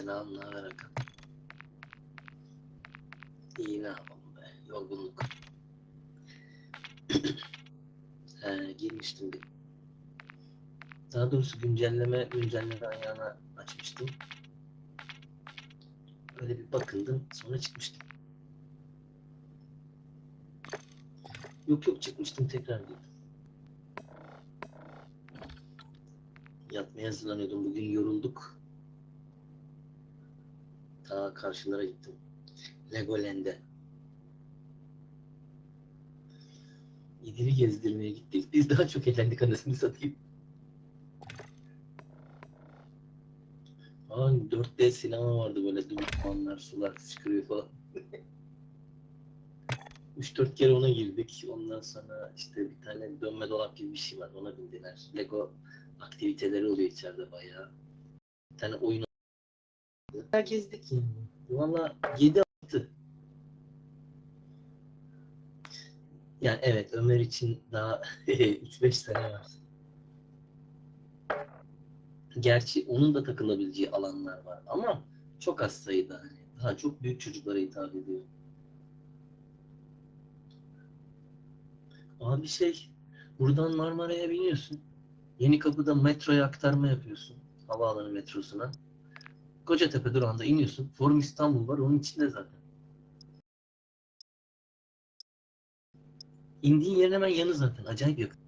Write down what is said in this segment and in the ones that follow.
Selam, ne haber Hakan? İyi ne yapalım be, yorgunluk. He, girmiştim bir. Daha doğrusu güncelleme, güncelleme ayağına açmıştım. Böyle bir bakındım, sonra çıkmıştım. Yok yok çıkmıştım tekrar girdim. Yatmaya hazırlanıyordum. Bugün yorulduk. Ta karşılara gittim. Legoland'e. İdil'i gezdirmeye gittik. Biz daha çok eğlendik anasını satayım. Aa, 4D sinema vardı böyle dumanlar, sular fışkırıyor falan. 3-4 kere ona girdik. Ondan sonra işte bir tane dönme dolap gibi bir şey var. Ona bindiler. Lego aktiviteleri oluyor içeride bayağı. Bir tane oyun yani. Valla 7-6. Yani evet Ömer için daha 3-5 sene var. Gerçi onun da takılabileceği alanlar var ama çok az sayıda hani. Daha çok büyük çocuklara hitap ediyor. Abi şey buradan Marmara'ya biniyorsun. Yeni kapıda metroya aktarma yapıyorsun. Havaalanı metrosuna. Kocatepe durağında iniyorsun. Forum İstanbul var onun içinde zaten. İndiğin yerin hemen yanı zaten. Acayip yakın.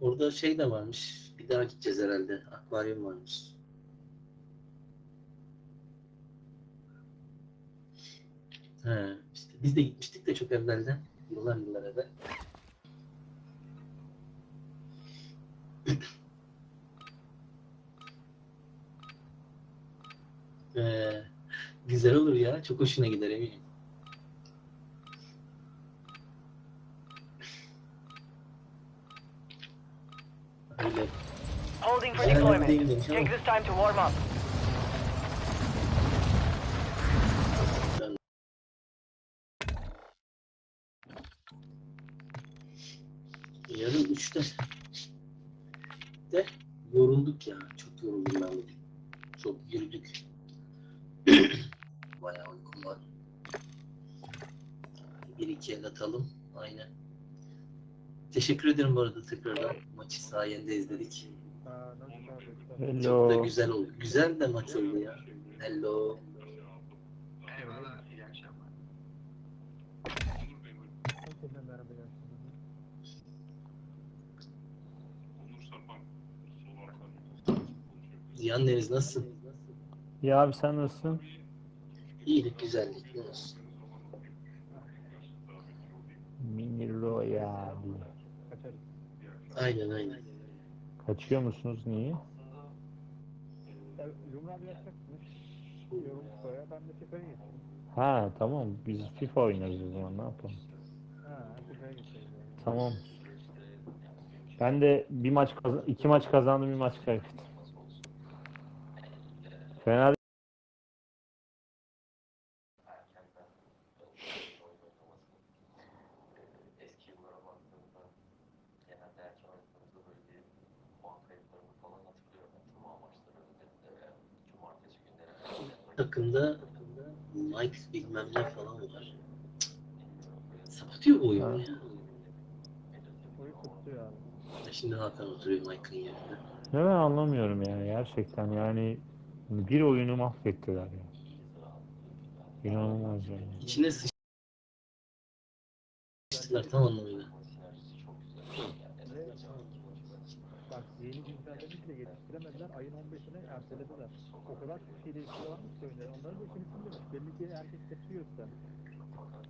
Orada şey de varmış. Bir daha gideceğiz herhalde. Akvaryum varmış. He, işte biz de gitmiştik de çok evvelden. Yıllar yıllar evvel. Ee, güzel olur ya. Çok hoşuna gider eminim. Öyle. Holding for deployment. Take this time to warm up. yarın üçte de yorulduk ya. Çok yoruldum ben bugün. Çok yürüdük. Bayağı uykum var. Bir iki el atalım. Aynen. Teşekkür ederim bu arada tekrardan. Maçı sayende izledik. Çok da Hello. güzel oldu. Güzel de maç oldu ya. Hello. Ziyan Deniz nasılsın? Ya abi sen nasılsın? İyilik, güzellik. Ne olsun? Mini Royal. Aynen aynen. Kaçıyor musunuz niye? Ha tamam biz FIFA oynarız o zaman ne yapalım. Tamam. Ben de bir maç kaz- iki maç kazandım bir maç kaybettim. Fena Takımda Mike bilmem ne falan var. Sapıtıyor bu oyun ya. Abi. Şimdi Hakan oturuyor Mike'ın yerine. Ne ben anlamıyorum yani gerçekten yani bir oyunu mahvettiler ya. İnanılmaz yani. İçine sıçtılar tam anlamıyla. Ve yeni güncellemişle yetiştiremediler. Ayın 15'ine ertelediler. O kadar çok şey değiştiriyorlarmış ki oyunları. Onların da işini sindirmiş. Belli ki herkes tepki.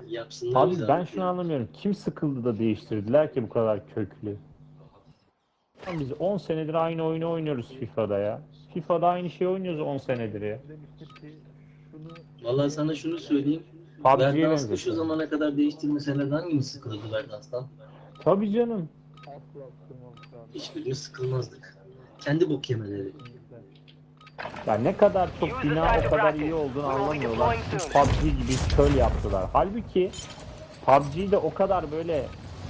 Yapsınlar Abi ben şunu anlamıyorum. Kim sıkıldı da değiştirdiler ki bu kadar köklü? Biz 10 senedir aynı oyunu oynuyoruz FIFA'da ya. FIFA'da aynı şeyi oynuyoruz 10 senedir ya. Vallahi sana şunu söyleyeyim. PUBG'ye Verdans'ı şu zamana kadar değiştirmeseler hangimiz sıkılırdı Verdans'tan? Tabii canım. Hiçbirimiz sıkılmazdık. Kendi bok yemeleri. Ya ne kadar çok bina o kadar iyi olduğunu anlamıyorlar. PUBG gibi çöl yaptılar. Halbuki PUBG'de o kadar böyle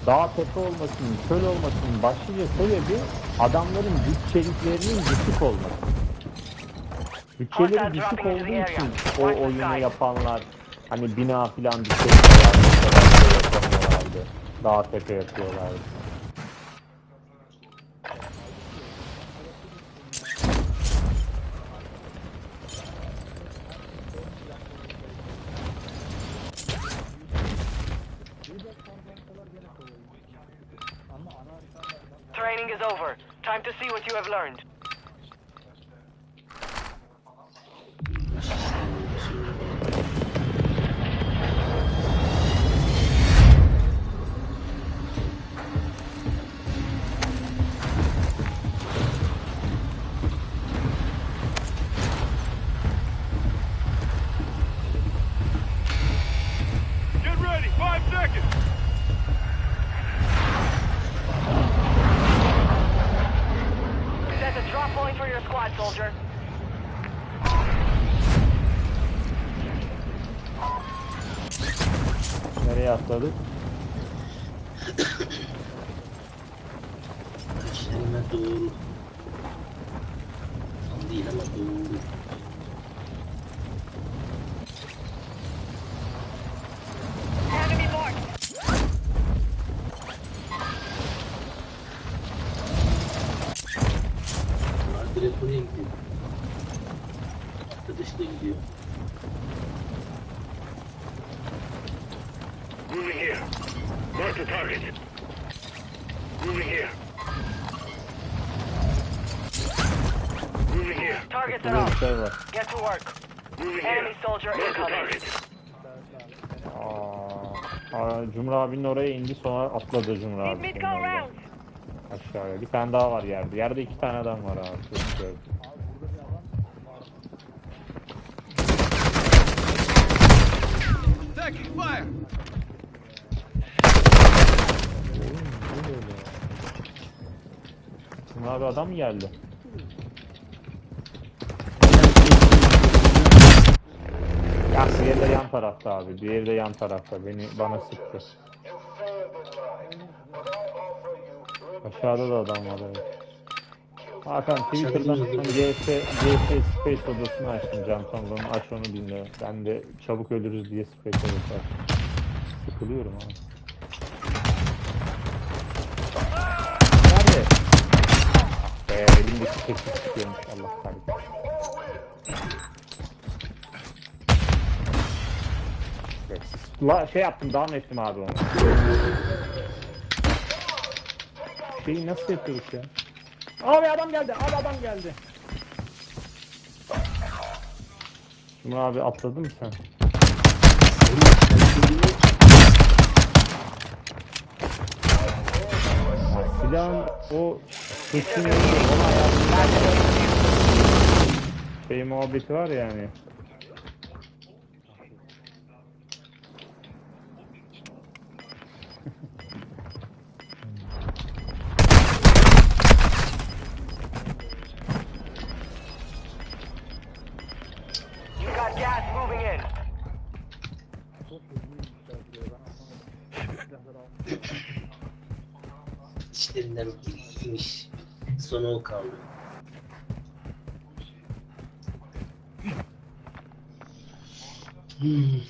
dağ tepe olmasının, çöl olmasının başlıca sebebi adamların bütçeliklerinin düşük olması. Bütçeleri düşük olduğu için o oyunu yapanlar hani bina filan bir şey yapamıyorlardı. Dağ tepe yapıyorlardı. Training is over. Time to see what you have learned. Kelime doğru. Tam değil ama doğru. Enemy marked. Bunlar direkt oraya gidiyor. Arkadaş da gidiyor. Moving here. Mark the target. Moving here. Moving here. Targets are Burada bir up. şey var. Get to work. Moving Enemy here. soldier Mark the incoming. target. Aa, Cumhur abinin oraya indi sonra atladı Cumhur abi. Mid go senin oradan. round. Aşağıya. Bir tane daha var yerde. Yerde iki tane adam var abi. Çok gördüm. Taking fire. Cumhur abi adam mı geldi? Ya diğeri de yan tarafta abi. Diğeri de yan tarafta. Beni bana sıktı. Aşağıda da adam var evet. Hakan Twitter'dan GS, GS Space odasını açtım Can Tonga'nın aç onu dinle. Ben de çabuk ölürüz diye Space odası açtım. Sıkılıyorum abi. Nerede? Eee elimdeki sesi çıkıyormuş Allah kahretsin. La şey yaptım down ettim abi onu. Şeyi nasıl yapıyoruz ya? Abi adam geldi. Abi adam geldi. Cumhur abi atladın mı sen? Silahın o seçimi ona şey muhabbeti var yani. İşlerinden biri. Sonra o kaldı. Hmm.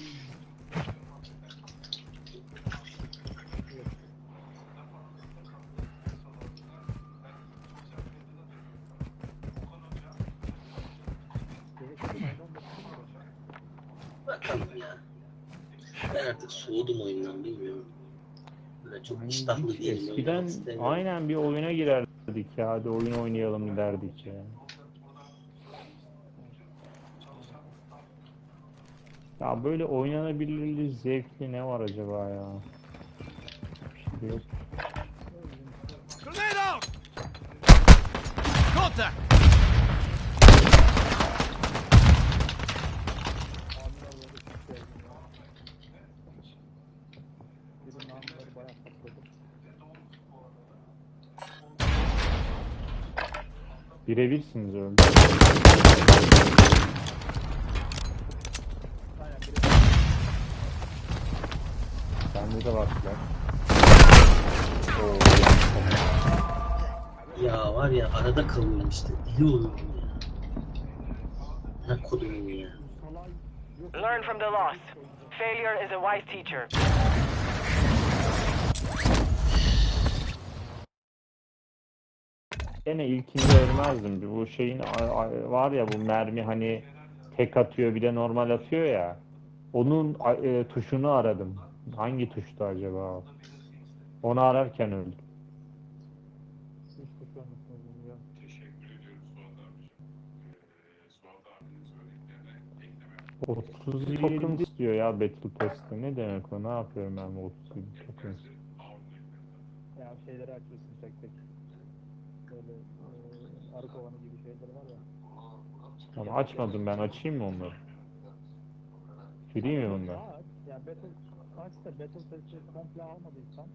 Bakalım ya. Ben artık soğudum oyundan bilmiyorum. Böyle çok iştahlı değilim. Eskiden aynen bir oyuna girerdik ya. Hadi oyun oynayalım derdik ya. Ya böyle oynanabilirli zevkli ne var acaba ya? Bir şey yok. Grenade out. Contact. Biri namluları bayağı patladı. Birebirsiniz öyle. Bende de. Oo, Ya var ya arada kalıyorum işte. Dili oluyorum ya. Ne kodumun ya. Learn from the loss. Failure is a wise teacher. Gene ilkini vermezdim. Bu şeyin var ya bu mermi hani tek atıyor bir de normal atıyor ya. Onun e, tuşunu aradım. Hangi tuştu acaba? Onu ararken öldüm. 37 token istiyor ya Battle Pass'te. Ne demek o? Ne yapıyorum ben bu 37 token? Ya şeyleri açıyorsun tek tek. Böyle e, arı kovanı gibi şeyler var ya. Ama açmadım ben. Açayım mı onları? Free mi bunlar? Aç. Ya Battle aç da Battle Pass'i komple almadıysan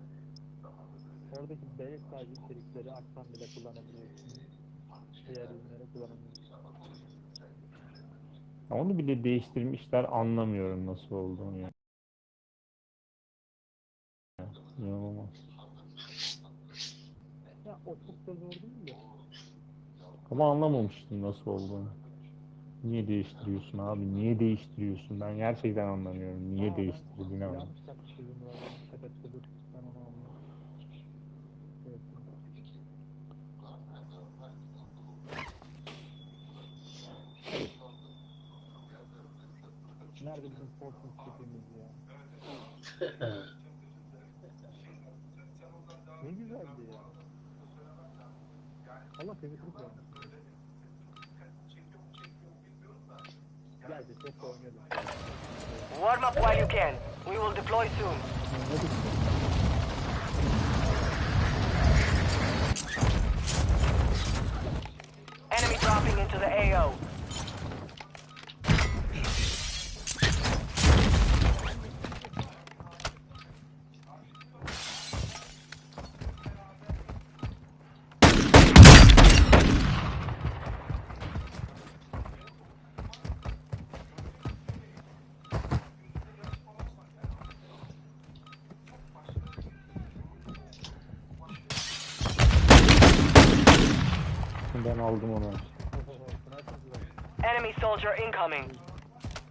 oradaki beyaz sadece içerikleri açsan bile kullanabiliyorsun. Diğer ürünleri kullanabiliyorsun. Onu bile değiştirmişler anlamıyorum nasıl olduğunu ya. İnanılmaz. Ya o çok da zor değil de. Ama anlamamıştım nasıl olduğunu. Niye değiştiriyorsun abi? Niye değiştiriyorsun? Ben gerçekten anlamıyorum. Niye Aa, değiştirdiğini. Sepette dur. Ben onu anlıyorum. Evet. Nerede bizim Fortnite tipimiz ya? Ne güzeldi ya. Allah Twitter'ı koymuş. Geldi çok da oynadı. Warm up while you can. We will deploy soon. Enemy dropping into the AO.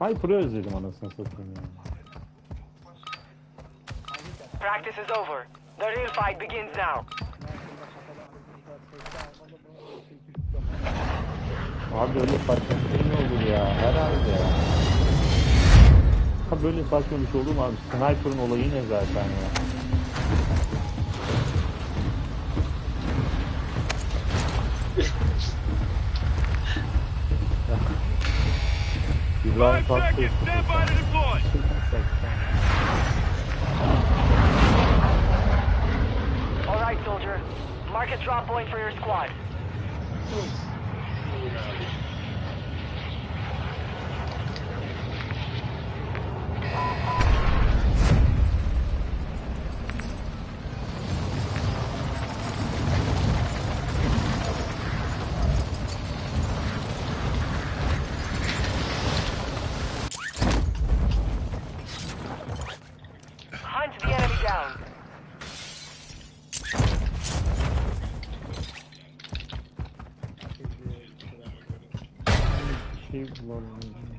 Hyper'ı özledim anasını satayım ya. Practice is over. The real fight begins now. Abi öyle saçma bir şey olur ya? Herhalde ya. Ha böyle saçma bir şey olur mu abi? Sniper'ın olayı ne zaten ya? İbrahim Tatlıses. All right, soldier. Mark a drop point for your squad. Bir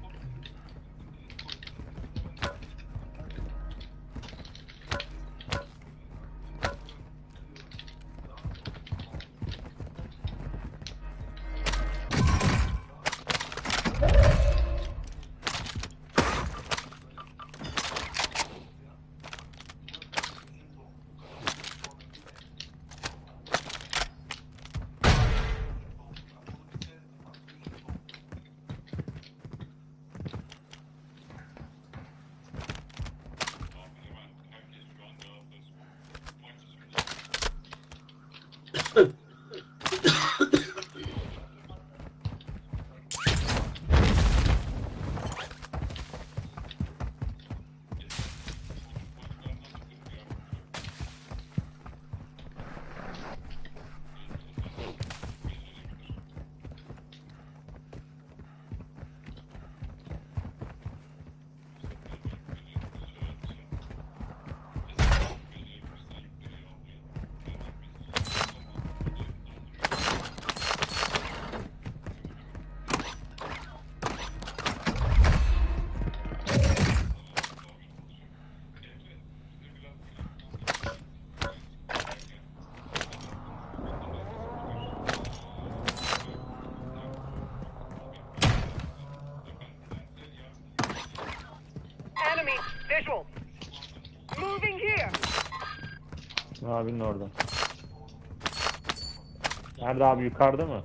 Abinin orada. Nerede abi yukarıda mı?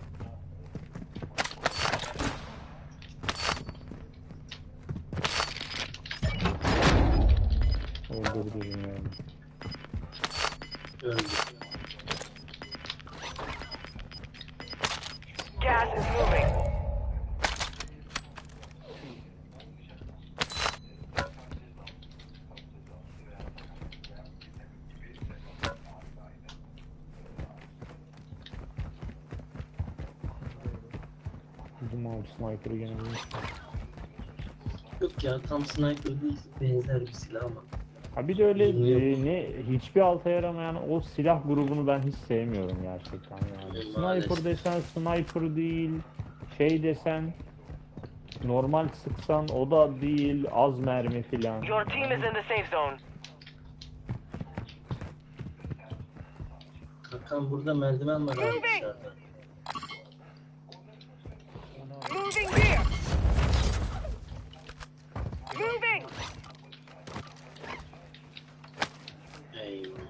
Bizim abi sniper'ı gene. Yok ya tam sniper değil. Benzer bir silah ama. Ha bir de öyle e, ne hiçbir alta yaramayan o silah grubunu ben hiç sevmiyorum gerçekten yani. Sniper desen sniper değil, şey desen normal sıksan o da değil, az mermi filan. Your team is in the safe zone. Hakan burada merdiven var abi dışarıda. Moving here. Moving. Eyvallah.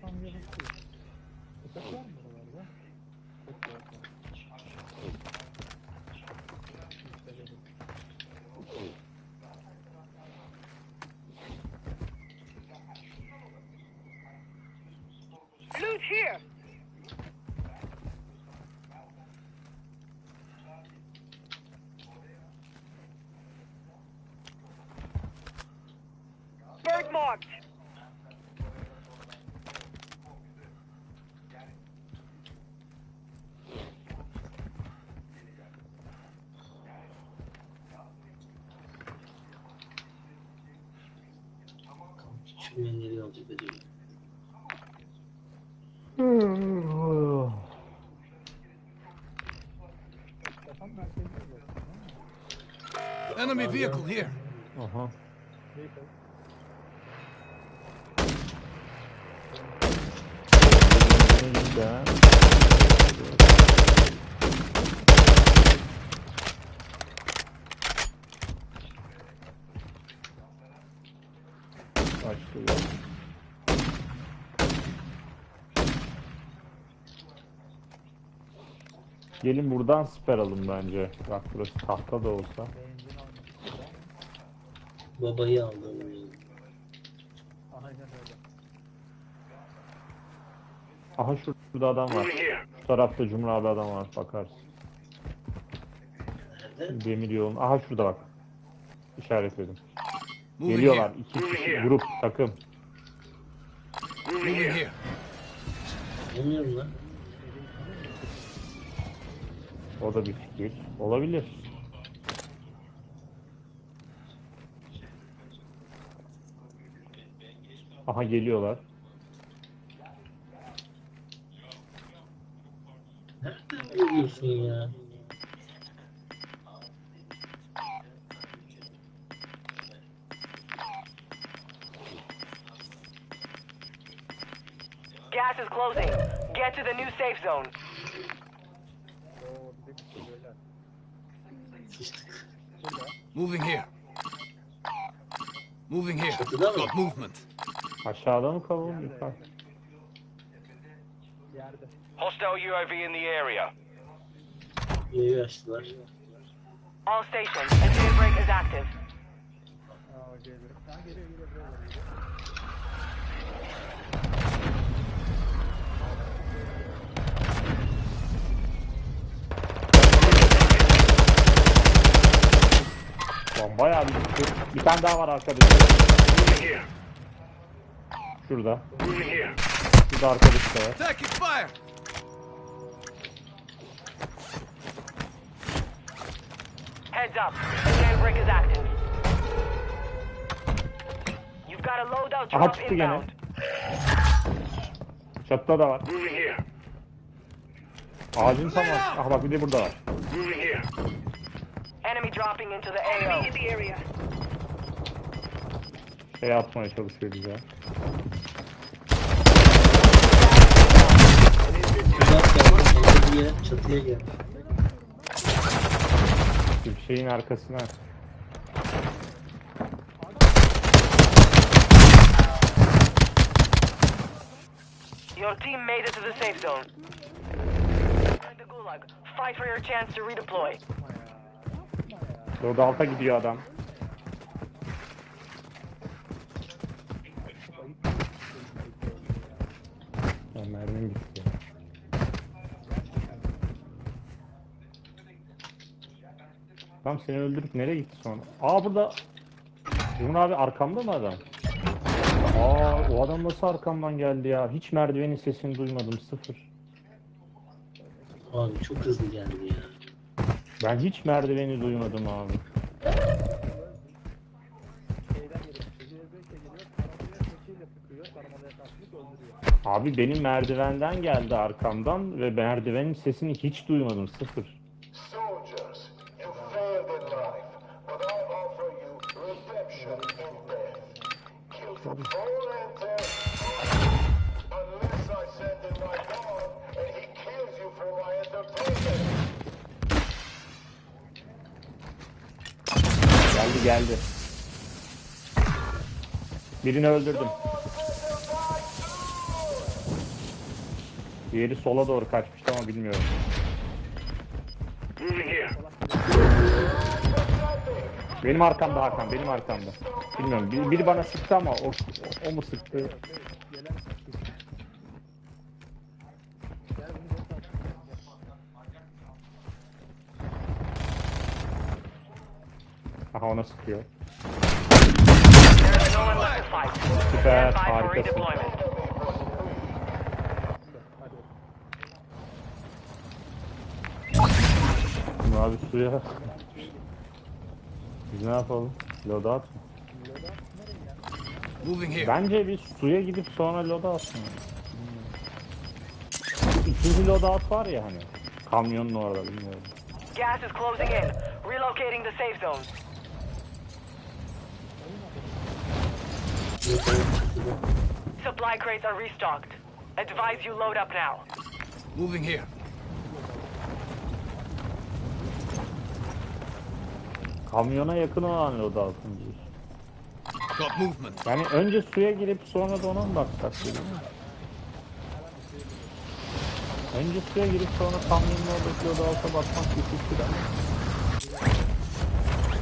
Tam yapıp değil. Uçak var mı buralarda? Çok yok. Loot here. Bird marked. Küçülmeyen nereye olacak acaba? Kafam merkezde zaten. Enemy vehicle here. Aha. Vehicle. Güzel. Başlıyor. Gelin buradan siper alın bence. Bak burası tahta da olsa. Babayı aldım. Aha şurada adam var. Şu tarafta Cumhur abi adam var. Bakarsın. Nerede? Demir yolun. Aha şurada bak. İşaretledim. Moving Geliyorlar. here. İki kişi grup takım. Moving here. Bilmiyorum lan. O da bir fikir. Olabilir. Aha geliyorlar. Nereden görüyorsun ya? Gas is closing. Get to the new safe zone. Oo bir de bir şey böyle. Sıçtık. Burada. Moving here. Moving here. Çatıda mı? Got movement. Aşağıda mı kalalım yukarı? Yerde. Hostile UAV in the area. Yayı açtılar. All stations, a jailbreak is active. Lan bayağı bir gitti. Bir tane daha var here. Şurada. Şurada arkadaş da var. Taking fire. Heads up, a jailbreak is active. You've got a loadout Aha drop çıktı gene. inbound. Çatıda da var. Moving here. Ağacın tam var. Aha bak bir de burada var. Moving here. Enemy dropping into the AO. in the area. Şey atmaya çalışıyor bize. Çatıya, çatıya gel. Şeyin arkasına. Your team made it to the safe zone. The gulag. Fight for your chance to redeploy. Loadout'a alta gidiyor adam. Tam seni öldürüp nereye gitti sonra? Aa burada. Cumhur abi arkamda mı adam? Aa o adam nasıl arkamdan geldi ya? Hiç merdivenin sesini duymadım sıfır. Abi çok hızlı geldi ya. Ben hiç merdiveni duymadım abi. Abi benim merdivenden geldi arkamdan ve merdivenin sesini hiç duymadım sıfır. Birini öldürdüm. Diğeri sola doğru kaçmıştı ama bilmiyorum. Benim arkamda Hakan, benim arkamda. Bilmiyorum, bir- biri bana sıktı ama o, o mu sıktı? Aha ona sıkıyor. Süper, harikasın. Şimdi abi suya... Biz ne yapalım? Loadout mı? Bence bir suya gidip sonra mı? Şu İkinci loadout var ya hani. Kamyonun orada bilmiyorum. Gas is closing in. Relocating the safe zone. Yok evet çatıda. Supply crates are restocked. Advise you load up now. Moving here. Kamyona yakın olan loadout'un diyorsun. Got movement. Yani önce suya girip sonra da ona mı baksak dedim. Önce suya girip sonra kamyonun oradaki loadout'a bakmak bir fikir ama.